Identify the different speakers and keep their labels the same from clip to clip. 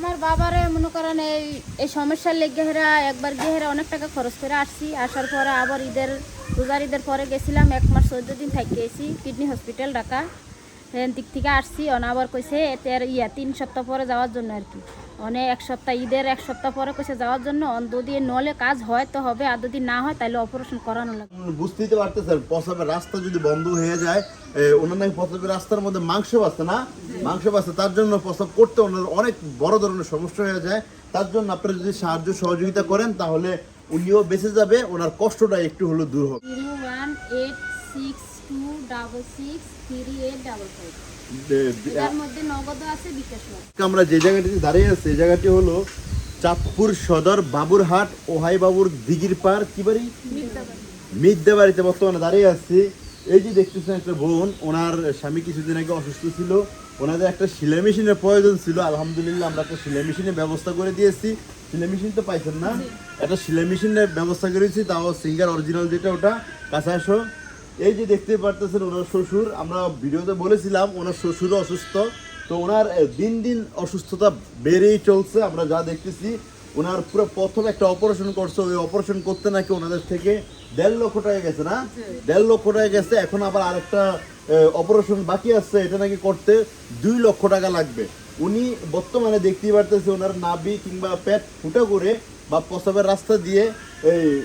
Speaker 1: আমার বাবারে মনে করেন এই এই সমস্যার লেগে হেরা একবার গেহেরা হেরা অনেক টাকা খরচ করে আসছি। আসার পরে আবার ঈদের, রোজার ঈদের পরে গেছিলাম, এক মাস চোদ্দ দিন থাকি গেছি কিডনি হসপিটাল ঢাকা। দিক থেকে আসছি অনাবার কইছে এতে ইয়া, তিন সপ্তাহ পরে যাওয়ার জন্য আর কি। অনেক এক সপ্তাহ ঈদের এক সপ্তাহ পরে কইছে যাওয়ার জন্য যদি নলে কাজ হয় তো হবে আর যদি না হয় তাহলে অপারেশন করানো লাগবে।
Speaker 2: বুঝতেই তো পারতেছেন প্রসাবের রাস্তা যদি বন্ধ হয়ে যায় ওনার নাকি প্রসাবের রাস্তার মধ্যে মাংস বাঁচে না? মাংস বাঁচে তার জন্য প্রসাব করতে ওনার অনেক বড় ধরনের সমস্যা হয়ে যায়। তার জন্য আপনারা যদি সাহায্য সহযোগিতা করেন তাহলে উনিও বেঁচে যাবে ওনার কষ্টটা একটু হলেও দূর হবে
Speaker 1: zero one eight six double six three eight double five
Speaker 2: দে- দে-
Speaker 1: এটার মধ্যে নগদ আছে বিকাশ
Speaker 2: আমরা যে জায়গাটিতে দাঁড়িয়ে আছি এই জায়গাটি হলো চাঁদপুর সদর বাবুরহাট ওহাই বাবুর দিঘির পার কি বাড়ি? মিদ্যা বাড়িতে বর্তমানে দাঁড়িয়ে আছি। এই যে দেখতেছেন একটা বোন ওনার স্বামী কিছুদিন আগে অসুস্থ ছিল। ওনাদের একটা সেলাই মেশিনের প্রয়োজন ছিল। আলহামদুলিল্লাহ আমরা একটা সেলাই মেশিনের ব্যবস্থা করে দিয়েছি। সেলাই মেশিন তো পাইছেন না? একটা সেলাই মেশিনের ব্যবস্থা করেছি তাও সিঙ্গার অরিজিনাল যেটা ওটা। কাছে আসো। এই যে দেখতে পারতেছেন ওনার শ্বশুর, আমরা ভিডিওতে বলেছিলাম ওনার শ্বশুরও অসুস্থ। তো ওনার দিন দিন অসুস্থতা বেড়েই চলছে, আমরা যা দেখতেছি। ওনার পুরো প্রথম একটা অপারেশন করছে, ওই অপারেশন করতে নাকি ওনাদের থেকে দেড় লক্ষ টাকা গেছে না? দেড় লক্ষ টাকা গেছে, এখন আবার আরেকটা অপারেশন বাকি আছে, এটা নাকি করতে দুই লক্ষ টাকা লাগবে। উনি বর্তমানে দেখতেই পারতেছে ওনার নাভি কিংবা পেট ফুটো করে বা প্রসবের রাস্তা দিয়ে এই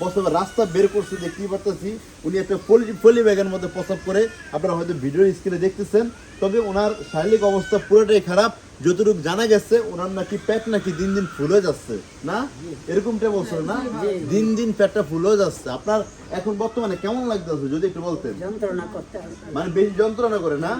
Speaker 2: আহ, রাস্তা বের করছে দেখতেই পারতেছি। উনি একটা পলি পলি ব্যাগের মধ্যে প্রসব করে আপনারা হয়তো ভিডিও স্ক্রিনে দেখতেছেন। তবে ওনার শারীরিক অবস্থা পুরোটাই খারাপ। যতটুকু জানা গেছে ওনার নাকি পেট নাকি দিন দিন ফুলে যাচ্ছে না? এরকমটা বলছো না? দিন দিন পেটটা ফুলে যাচ্ছে। আপনার এখন বর্তমানে কেমন লাগতেছে যদি একটু বলতেন? মানে বেশি যন্ত্রণা করে না?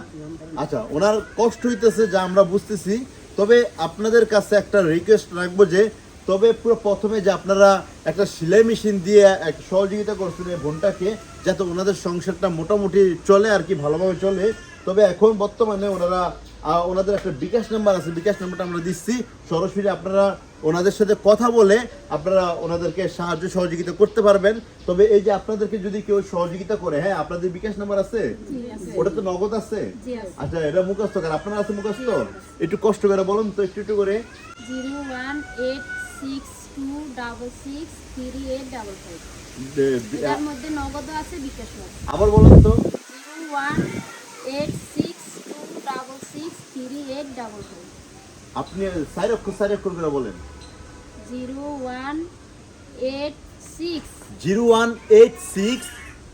Speaker 2: আচ্ছা ওনার কষ্ট হইতেছে যা আমরা বুঝতেছি। তবে আপনাদের কাছে একটা রিকোয়েস্ট রাখব যে তবে পুরো প্রথমে যে আপনারা একটা সেলাই মেশিন দিয়ে এক সহযোগিতা করছেন এই বোনটাকে যাতে ওনাদের সংসারটা মোটামুটি চলে আর কি ভালোভাবে চলে। তবে এখন বর্তমানে ওনারা ওনাদের একটা বিকাশ নাম্বার আছে বিকাশ নাম্বারটা আমরা দিচ্ছি। সরাসরি আপনারা ওনাদের সাথে কথা বলে আপনারা ওনাদেরকে সাহায্য সহযোগিতা করতে পারবেন। তবে এই যে আপনাদেরকে যদি কেউ সহযোগিতা করে হ্যাঁ আপনাদের বিকাশ নাম্বার আছে? ওটা তো নগদ আছে? আচ্ছা এটা মুখস্থ কর। আপনার আছে মুখস্থ? একটু কষ্ট করে বলুন তো একটু একটু করে।
Speaker 1: Zero one eight six two double six three eight double five এটার মধ্যে নগদ আছে বিকাশ নগদ
Speaker 2: আবার বলুন তো।
Speaker 1: Zero one eight six two double six three eight double five
Speaker 2: আপনি সাইড অক্ষর সাইড অক্ষর করে বলেন।
Speaker 1: Zero one eight six
Speaker 2: zero one eight six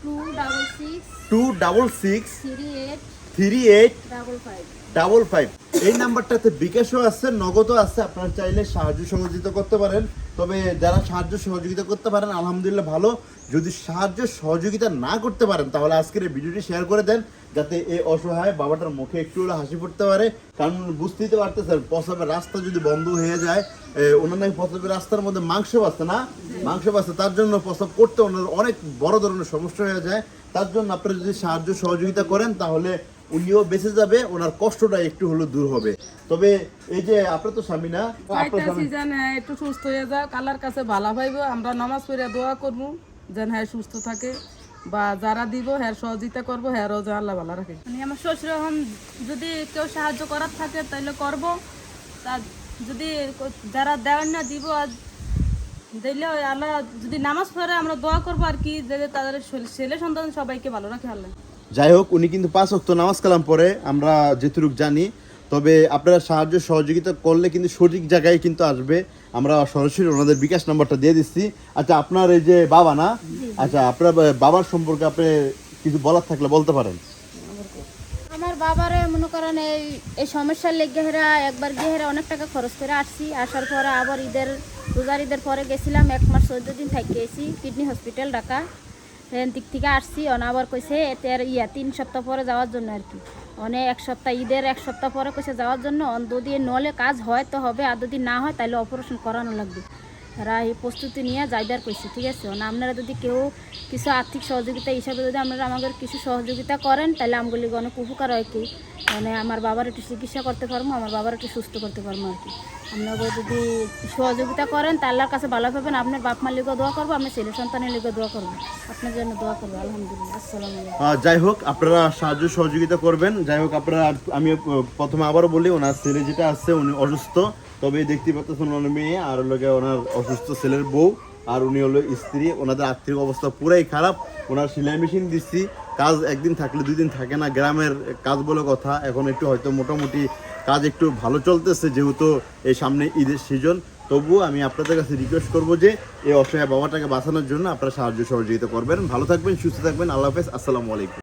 Speaker 1: two double six
Speaker 2: two double six
Speaker 1: three eight
Speaker 2: three eight
Speaker 1: double five
Speaker 2: double five. এই নাম্বারটাতে বিকাশও আছে, নগদও আছে, আপনারা চাইলে সাহায্য সহযোগিতা করতে পারেন। তবে যারা সাহায্য সহযোগিতা করতে পারেন, আলহামদুলিল্লাহ ভালো। যদি সাহায্য সহযোগিতা না করতে পারেন, তাহলে আজকের এই ভিডিওটি শেয়ার করে দেন, যাতে এই অসহায় বাবাটার মুখে একটু হলে হাসি পড়তে পারে। কারণ বুঝতেই তো পারতেছেন প্রসাবের রাস্তা যদি বন্ধ হয়ে যায় ওনার নাকি প্রসাবের রাস্তার মধ্যে মাংস বাঁচে না? মাংস বাঁচে তার জন্য প্রসাব করতে ওনার অনেক বড় ধরনের সমস্যা হয়ে যায়। তার জন্য আপনারা যদি সাহায্য সহযোগিতা করেন তাহলে উনিও বেঁচে যাবে ওনার কষ্টটা একটু হলেও দূর হবে। তবে এই যে আপনার তো স্বামী না
Speaker 3: একটু সুস্থ হয়ে যাক আল্লাহর কাছে ভালো পাইব আমরা নামাজ পড়ে দোয়া করব যেন হ্যাঁ সুস্থ থাকে। বা যারা দিব হ্যাঁ সহযোগিতা করব হ্যাঁও যেন আল্লাহ ভালো রাখে।
Speaker 4: মানে আমার শ্বশুর এখন যদি কেউ সাহায্য করার থাকে তাহলে করব। তা যদি যারা দেওয়ার না দিব আর দিলে আল্লাহ যদি নামাজ পড়ে আমরা দোয়া করব আর কি, যে তাদের ছেলে- সন্তান সবাইকে ভালো রাখে আল্লাহ।
Speaker 2: যাই হোক, উনি কিন্তু পাঁচ অক্ত নামাজ কালাম পরে আমরা যেটুক জানি। তবে আপনারা সাহায্য, সহযোগিতা করলে কিন্তু সঠিক জায়গায় কিন্তু আসবে। আমরা সরাসরি ওনাদের বিকাশ নাম্বারটা দিয়ে দিচ্ছি। আচ্ছা আপনার এই যে বাবা না? আচ্ছা আপনার বাবার সম্পর্কে আপনি কিছু বলার থাকলে বলতে পারেন।
Speaker 1: বাবারে মনে করেন এই এই সমস্যার লেগে হেরা একবার গিয়ে হেরা অনেক টাকা খরচ করে আসছি। আসার পরে আবার ঈদের, রোজার ঈদের পরে গেছিলাম, এক মাস চোদ্দ দিন থাকি গেছি কিডনি হসপিটাল, ঢাকা। দিক থেকে আসছি, অন আবার কইছে, এতে ইয়া, তিন সপ্তাহ পরে যাওয়ার জন্য আর কি। অনেক এক সপ্তাহ, ঈদের এক সপ্তাহ পরে কইছে যাওয়ার জন্য যদি নলে কাজ হয় তো হবে, আর যদি না হয় তাহলে অপারেশন করানো লাগবে। এরা এই প্রস্তুতি নিয়ে যাইবার কইছে, ঠিক আছে? না, আপনারা যদি কেউ কিছু আর্থিক সহযোগিতা হিসাবে যদি আপনারা আমাদের কিছু সহযোগিতা করেন, তাহলে আমগুলি অনেক উপকার হয় কি? মানে আমার বাবার একটু চিকিৎসা করতে পারব, আমার বাবার একটু সুস্থ করতে পারব আর কি। আপনারা যদি সহযোগিতা করেন তা আল্লাহর কাছে ভালো পাবেন আপনার বাপ মার লিগেও দোয়া করব, আপনার ছেলে সন্তানের লিগে দোয়া করব। আপনার জন্য দোয়া করব, আলহামদুলিল্লাহ। আসসালামু
Speaker 2: যাই হোক, আপনারা সাহায্য সহযোগিতা করবেন। যাই হোক, আপনারা, আমি প্রথমে আবারও বলি, ওনার ছেলে যেটা আছে, উনি অসুস্থ। তবে দেখতে পাচ্ছেন ওনার মেয়ে আর লোকে ওনার অসুস্থ ছেলের বউ, আর উনি হলো স্ত্রী। ওনাদের আর্থিক অবস্থা পুরাই খারাপ। ওনার সেলাই মেশিন দিচ্ছি। কাজ একদিন থাকলে দুই দিন থাকে না। গ্রামের কাজ বলে কথা। এখন একটু হয়তো মোটামুটি কাজ একটু ভালো চলতেছে যেহেতু এই সামনে ঈদের সিজন তবুও আমি আপনাদের কাছে রিকোয়েস্ট করব যে এই অসহায় বাবাটাকে বাঁচানোর জন্য আপনারা সাহায্য সহযোগিতা করবেন। ভালো থাকবেন, সুস্থ থাকবেন। আল্লাহ হাফেজ। আসসালামু আলাইকুম।